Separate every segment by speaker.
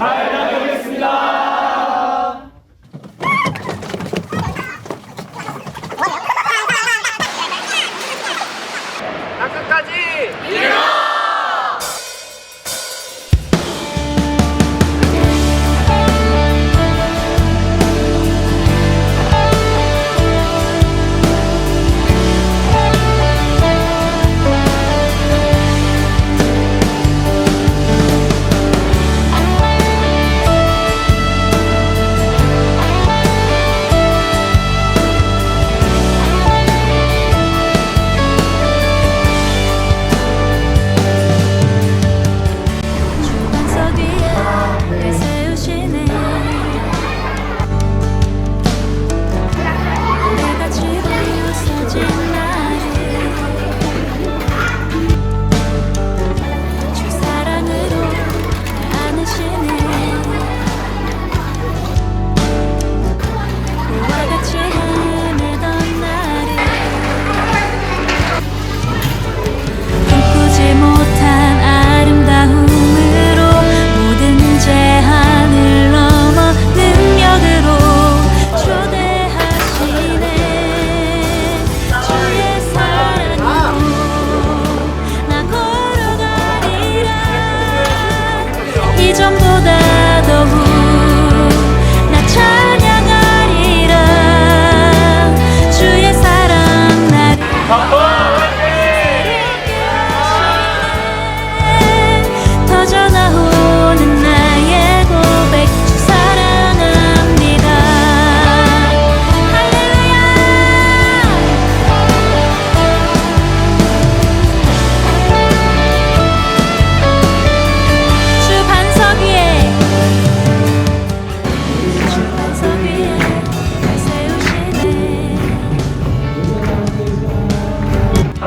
Speaker 1: 반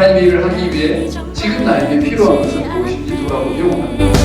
Speaker 2: 하나님의 일을 하기 위해 지금 나에게 필요한 것은 무엇인지 돌아보며
Speaker 1: 주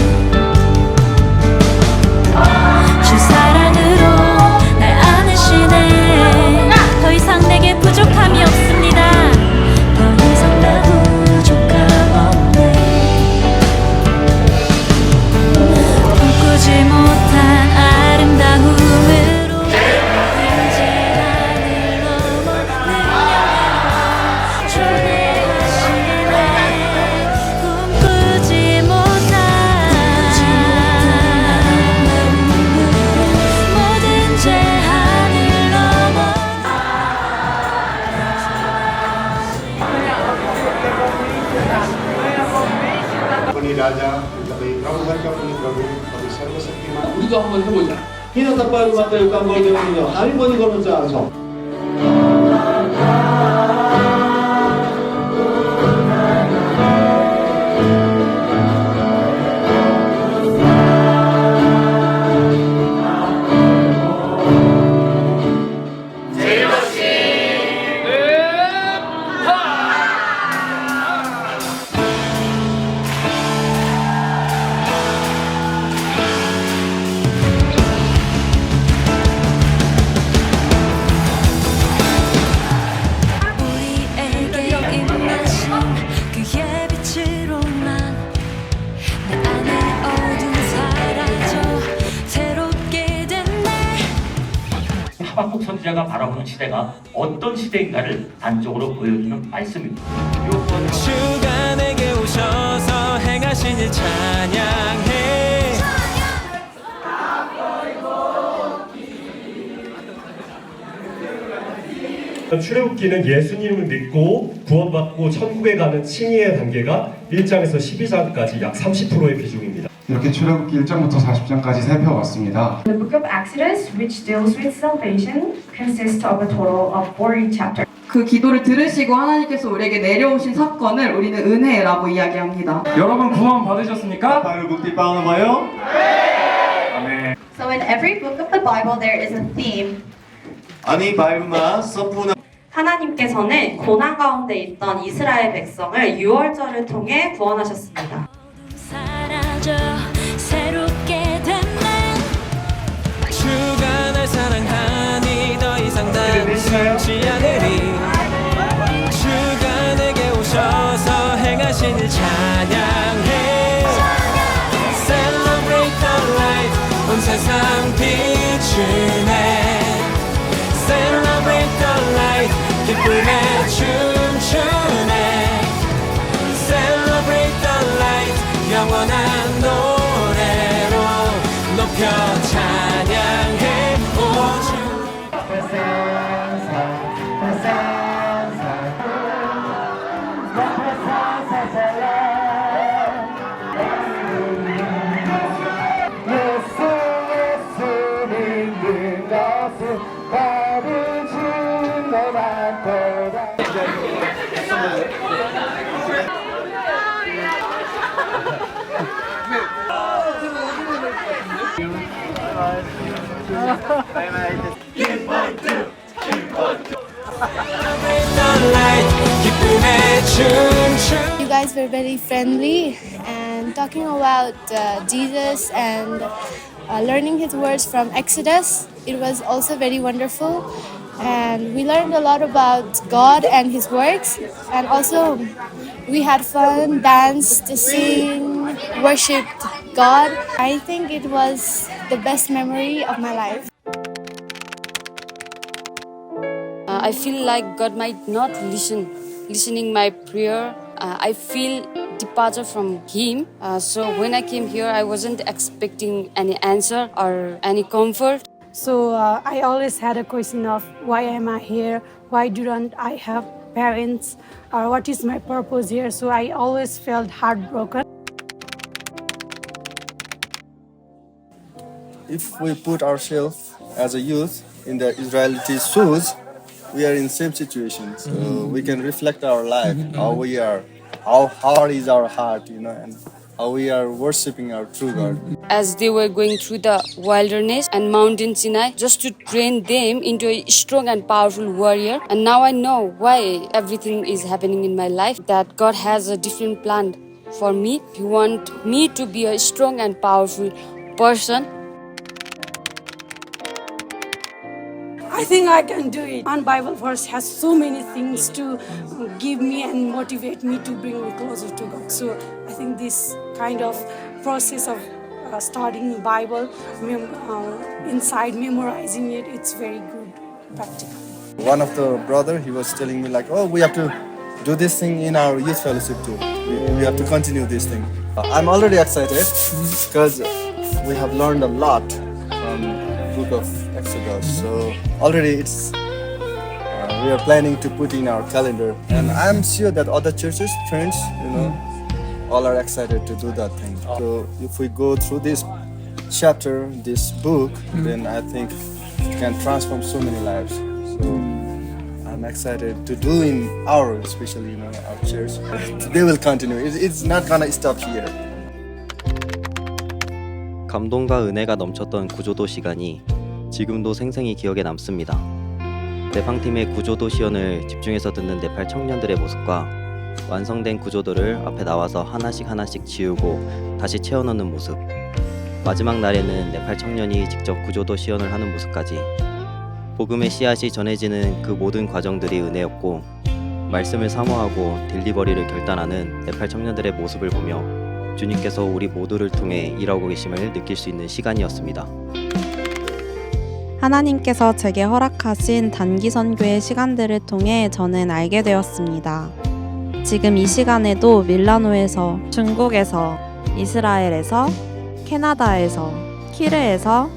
Speaker 2: 한번 해보자.
Speaker 3: Inyo. Hari mo ni kono sa aso.
Speaker 1: 우리에게
Speaker 4: 하박국 선지자가 바라보는 시대가 어떤 시대인가를 단적으로 보여주는 말씀입니다.
Speaker 5: 주가 내게 오셔서 행하신 일 찬양해
Speaker 6: 출애굽기는 예수님을 믿고 구원받고 천국에 가는 칭의의 단계가 1장에서 12장까지 약 30%의 비중입니다.
Speaker 7: 이렇게 출애굽기 1장부터 40장까지 살펴봤습니다.
Speaker 8: The book of Exodus, which deals with salvation, consists of a total of 40 chapters.
Speaker 9: 그 기도를 들으시고 하나님께서 우리에게 내려오신 사건을 우리는 은혜라고 이야기합니다.
Speaker 5: 여러분 구원 받으셨습니까?
Speaker 3: Bukti pa naman
Speaker 5: 아멘
Speaker 8: So in every book of the Bible, there is a theme.
Speaker 3: Ani Bible 서푸나
Speaker 8: 하나님께서는 고난 가운데 있던 이스라엘 백성을 유월절을 통해 구원하셨습니다.
Speaker 1: 새롭게 됐네.
Speaker 5: 주가 날 사랑하니 더 이상 난 숨지 않으리. 주가 내게 오셔서 행하신 일 찬양해. Celebrate the light. 온 세상 비추
Speaker 1: You guys were very friendly and talking about uh, Jesus and uh, learning his words from Exodus. It was also very wonderful. And we learned a lot about God and his works. And also, we had fun, danced, sing, worshipped God. I think it was the best memory of my life.
Speaker 10: Uh, I feel like God might not listen, listening my prayer. Uh, I feel departure from Him. Uh, so when I came here, I wasn't expecting any answer or any comfort.
Speaker 1: So uh, I always had a question of why am I here? Why don't I have parents? Or what is my purpose here? So I always felt heartbroken.
Speaker 7: If we put ourselves as a youth in the Israeli shoes, we are in same situation. So we can reflect our life, how we are, how hard is our heart, you know, and how we are worshiping our true God.
Speaker 10: As they were going through the wilderness and Mountain Sinai, just to train them into a strong and powerful warrior. And now I know why everything is happening in my life. That God has a different plan for me. He wants me to be a strong and powerful person
Speaker 1: I think I can do it. One Bible verse has so many things to give me and motivate me to bring me closer to God. So I think this kind of process of uh, starting Bible mem- uh, inside memorizing it, it's very good practical.
Speaker 7: One of the brother, he was telling me like, oh, we have to do this thing in our youth fellowship too. We, we have to continue this thing. Uh, I'm already excited because we have learned a lot from book of. So already it's uh, we are planning to put in our calendar, and I'm sure that other churches, friends, you know, all are excited to do that thing. So if we go through this chapter, this book, then I think it can transform so many lives. So I'm excited to do in our, especially you know, our church. they will continue. It, it's not gonna stop here.
Speaker 11: 감동과 은혜가 넘쳤던 구조도 시간이 지금도 생생히 기억에 남습니다. 대방팀의 구조도 시연을 집중해서 듣는 네팔 청년들의 모습과 완성된 구조도를 앞에 나와서 하나씩 하나씩 지우고 다시 채워넣는 모습. 마지막 날에는 네팔 청년이 직접 구조도 시연을 하는 모습까지 복음의 씨앗이 전해지는 그 모든 과정들이 은혜였고 말씀을 사모하고 딜리버리를 결단하는 네팔 청년들의 모습을 보며 주님께서 우리 모두를 통해 일하고 계심을 느낄 수 있는 시간이었습니다.
Speaker 8: 하나님께서 제게 허락하신 단기 선교의 시간들을 통해 저는 알게 되었습니다. 지금 이 시간에도 밀라노에서, 중국에서, 이스라엘에서, 캐나다에서, 키르에서,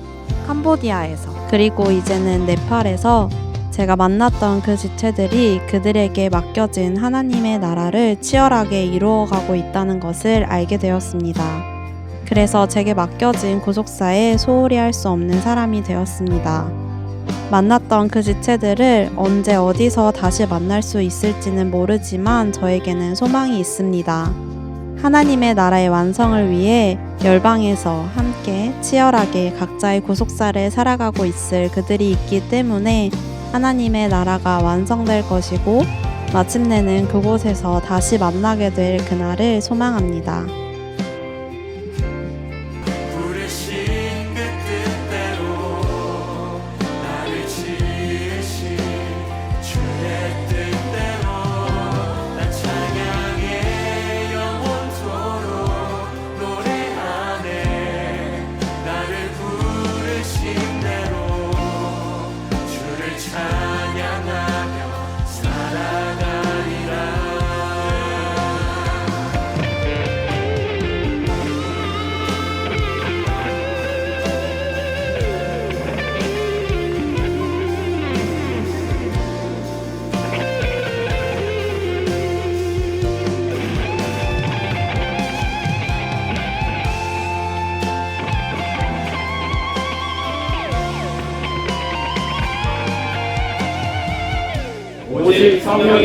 Speaker 8: 캄보디아에서, 그리고 이제는 네팔에서 제가 만났던 그 지체들이 그들에게 맡겨진 하나님의 나라를 치열하게 이루어가고 있다는 것을 알게 되었습니다. 그래서 제게 맡겨진 구속사에 소홀히 할 수 없는 사람이 되었습니다. 만났던 그 지체들을 언제 어디서 다시 만날 수 있을지는 모르지만 저에게는 소망이 있습니다. 하나님의 나라의 완성을 위해 열방에서 함께 치열하게 각자의 구속사를 살아가고 있을 그들이 있기 때문에 하나님의 나라가 완성될 것이고 마침내는 그곳에서 다시 만나게 될 그날을 소망합니다.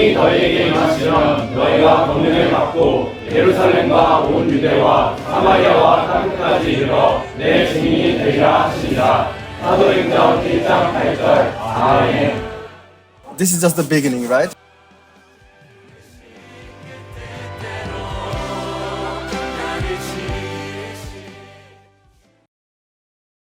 Speaker 5: 성령이 너희에게 임하시면 너희가 권능을 받고 예루살렘과 온 유대와 사마리아와 땅끝까지 이르러 내 증인이 되리라 하시니라. 사도행전 1장 8절. 아멘.
Speaker 7: This is just the beginning, right?